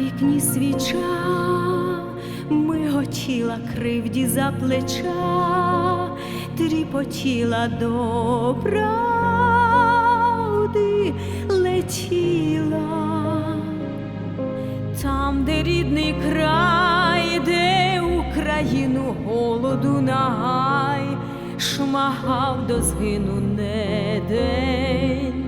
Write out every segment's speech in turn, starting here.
вікні свіча, миготіла кривді за плеча, тріпотіла до правди летіла. Там, де рідний край, де Україну голоду нагай, шмагав до згину не день,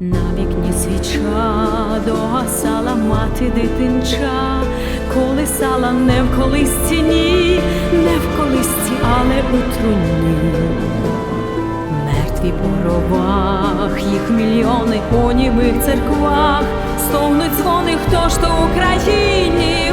На вікні свіча догасала мати дитинча, колисала не в колисці, ні, не в колисці, але у труні. Мертві по гробах, їх мільйони у німих церквах, стогнуть дзвони, хто ж то в Україні,